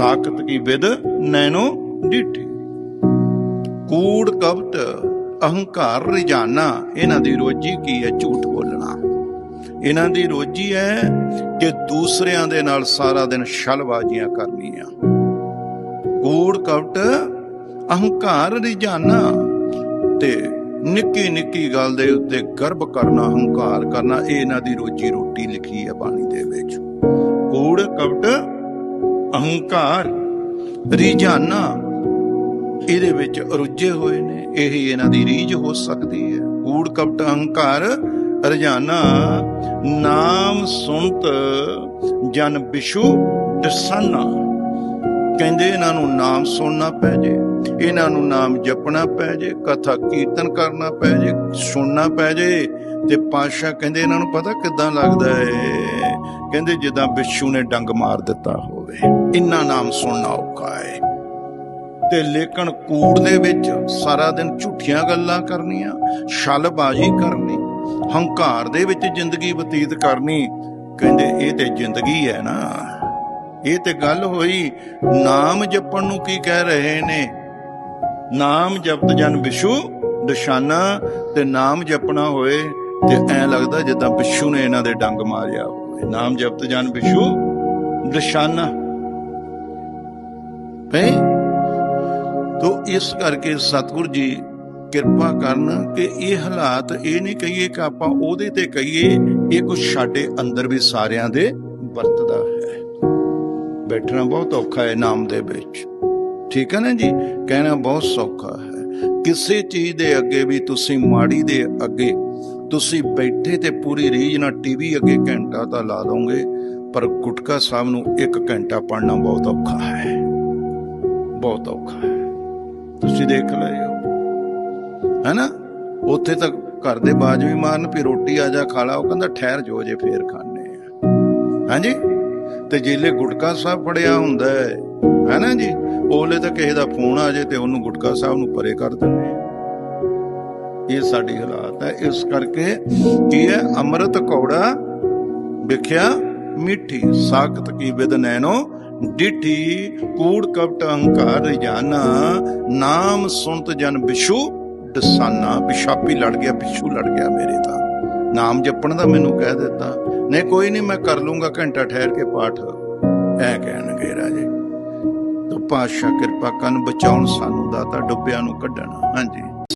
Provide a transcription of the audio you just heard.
ਸਾਖਤ Ki with nano ਡਿਠੀ। ਕੂੜ ਕਪਟ ਅਹੰਕਾਰ ਰਜਾਨਾ, ਇਹਨਾਂ ਦੀ ਰੋਜੀ ਕੀ ਹੈ ਝੂਠ ਬੋਲਣਾ। ਇਹਨਾਂ ਦੀ ਰੋਜੀ ਹੈ ਕਿ ਦੂਸਰਿਆਂ ਦੇ ਨਾਲ ਸਾਰਾ ਦਿਨ ਛਲਬਾਜ਼ੀਆਂ ਕਰਨੀਆਂ। ਕੂੜ ਕਪਟ ਅਹੰਕਾਰ ਰਜਾਨਾ ਤੇ ਨਿੱਕੀ ਨਿੱਕੀ ਗੱਲ ਦੇ ਉੱਤੇ ਗਰਭ ਕਰਨਾ, ਹੰਕਾਰ ਕਰਨਾ, ਇਹ ਇਹਨਾਂ ਦੀ ਰੋਜੀ ਰੋਟੀ ਲਿਖੀ ਹੈ ਬਾਣੀ ਦੇ ਵਿੱਚ। ਕੂੜ ਕਪਟ ਅਹੰਕਾਰ ਰਿਜਾਨਾ ਇਹਦੇ ਵਿੱਚ ਰੁੱਝੇ ਹੋਏ ਨੇ, ਇਹ ਇਹਨਾਂ ਦੀ ਰੀਝ ਹੋ ਸਕਦੀ ਹੈ। ਕੂੜ ਕਪਟ ਅਹੰਕਾਰ ਰਜਾਨਾ ਨਾਮ ਸੁਣਤ ਜਨ ਬਿਸ਼ੂ ਦਸਾਨਾ ਕਹਿੰਦੇ ਇਹਨਾਂ ਨੂੰ ਨਾਮ ਸੁਣਨਾ ਪੈ ਜੇ, ਇਹਨਾਂ ਨੂੰ ਨਾਮ ਜਪਣਾ ਪੈ ਜੇ, ਕਥਾ ਕੀਰਤਨ ਕਰਨਾ ਪੈ ਜੇ, ਸੁਣਨਾ ਪੈ ਜੇ, ਤੇ ਪਾਸ਼ਾ ਕਹਿੰਦੇ ਇਹਨਾਂ ਨੂੰ ਪਤਾ ਕਿਦਾਂ ਲੱਗਦਾ ਏ ਕਹਿੰਦੇ ਜਿੱਦਾਂ ਬਿਸ਼ੂ ਨੇ ਡੰਗ ਮਾਰ ਦਿੱਤਾ ਹੋਵੇ। ਇੰਨਾ ਨਾਮ ਸੁਣਨਾ ਔਖਾ ਹੈ ਤੇ ਲੇਕਿਨ ਕੂੜ ਦੇ ਵਿੱਚ ਸਾਰਾ ਦਿਨ ਝੂਠੀਆਂ ਗੱਲਾਂ ਕਰਨੀਆਂ, ਛਲਬਾਜ਼ੀ ਕਰਨੀ, ਹੰਕਾਰ ਦੇ ਵਿੱਚ ਜ਼ਿੰਦਗੀ ਬਤੀਤ ਕਰਨੀ, ਕਹਿੰਦੇ ਇਹ ਤੇ ਜ਼ਿੰਦਗੀ ਹੈ ਨਾ। ਇਹ ਤੇ ਗੱਲ ਹੋਈ, ਨਾਮ ਜਪਣ ਨੂੰ ਕੀ ਕਹਿ ਰਹੇ ਨੇ? ਨਾਮ ਜਪਤ ਜਨ ਵਿਸ਼ੂ ਨਿਸ਼ਾਨਾ, ਤੇ ਨਾਮ ਜਪਣਾ ਹੋਏ, ਤੇ ਐ ਲੱਗਦਾ ਜਿੱਦਾਂ ਵਿਸ਼ੂ ਨੇ ਇਹਨਾਂ ਦੇ ਡੰਗ ਮਾਰਿਆ ਨਾਮ ਜਪਤ ਜਨ ਵਿਸ਼ੂ ਨਿਸ਼ਾਨਾ ਹੈ? ਤੋ ਇਸ ਕਰਕੇ ਸਤਿਗੁਰ ਜੀ ਕਿਰਪਾ ਕਰਨ ਕਿ ਇਹ ਹਾਲਾਤ ਇਹ ਨਹੀਂ ਕਹੀਏ ਕਿ ਆਪਾਂ ਉਹਦੇ ਤੇ ਕਹੀਏ, ਇਹ ਕੁਝ ਸਾਡੇ ਅੰਦਰ ਵੀ ਸਾਰਿਆਂ ਦੇ ਵਰਤਦਾ ਹੈ। ਬੈਠਣਾ ਬਹੁਤ ਔਖਾ ਹੈ ਨਾਮ ਦੇ ਵਿੱਚ। ਠੀਕ ਹੈ ਨਾ ਜੀ? ਕਹਿਣਾ ਬਹੁਤ ਸੌਖਾ ਹੈ। ਕਿਸੇ ਚੀਜ਼ ਦੇ ਅੱਗੇ ਵੀ ਤੁਸੀਂ ਮਾੜੀ ਦੇ ਅੱਗੇ ਤੁਸੀਂ ਬੈਠੇ ਤੇ ਪੂਰੀ ਰੀਝ ਨਾਲ ਟੀਵੀ ਅੱਗੇ ਘੰਟਾ ਤਾਂ ਲਾ ਦੋਗੇ, ਪਰ ਗੁਟਕਾ ਸਾਹਿਬ ਨੂੰ ਇੱਕ ਘੰਟਾ ਪੜਨਾ ਬਹੁਤ ਔਖਾ ਹੈ। ਬਹੁਤ ਔਖਾ ਹੈ। ਤੁਸੀਂ ਦੇਖ ਲਏ ਹੋ। ਹੈਨਾ? ਉੱਥੇ ਤੱਕ ਘਰ ਦੇ ਬਾਜ ਵੀ ਮਾਰਨ ਵੀ ਰੋਟੀ ਆ ਜਾ, ਖਾ ਲਾ, ਉਹ ਕਹਿੰਦਾ ਠਹਿਰ ਜੋ ਜੇ ਫੇਰ ਖਾਣੇ ਆ। ਹਾਂਜੀ? ਤੇ ਜੇਲੇ ਗੁਟਕਾ ਸਾਹਿਬ ਫੜਿਆ ਹੁੰਦਾ ਹੈ। ਹੈਨਾ ਜੀ? ਉਹਲੇ ਤਾਂ ਕਿਸੇ ਦਾ ਫੋਨ ਆ ਜੇ ਤੇ ਉਹਨੂੰ ਗੁਟਕਾ ਸਾਹਿਬ ਨੂੰ ਪਰੇ ਕਰ ਦਿੰਦੇ ਆ। ਇਹ ਸਾਡੀ ਹਾਲਾਤ ਹੈ। ਇਸ ਕਰਕੇ ਕੀ ਹੈ? ਅੰਮ੍ਰਿਤ ਕੌੜਾ ਵਿਖਿਆ ਮਿੱਠੀ, ਸਾਖਤ ਕੀ ਵਿਦ ਨੈਨੋ ਡਿਠੀ, ਕੂੜ ਕਪਟ ਅਹੰਕਾਰ ਰਜਾਨਾ ਨਾਮ ਸੁਣਤ ਜਨ ਬਿਸ਼ੂ ਦਸਾਨਾ ਪਿਸ਼ਾਪੀ ਲੜ ਗਿਆ, ਪਿਛੂ ਲੜ ਗਿਆ ਮੇਰੇ ਤਾਂ। ਨਾਮ ਜਪਣ ਦਾ ਮੈਨੂੰ ਕਹਿ ਦਿੱਤਾ। ਨਹੀਂ, ਕੋਈ ਨਹੀਂ, ਮੈਂ ਕਰ ਲੂੰਗਾ, ਘੰਟਾ ਠਹਿਰ ਕੇ ਪਾਠ। ਐ ਕਹਿਣਗੇ ਰਾਜੇ। ਤੋ ਪਾਸ਼ਾ ਕਿਰਪਾ ਕਰਨ ਬਚਾਉਣ ਸਾਨੂੰ ਦਾਤਾ ਡੁੱਬਿਆਂ ਨੂੰ ਕੱਢਣ। ਹਾਂਜੀ।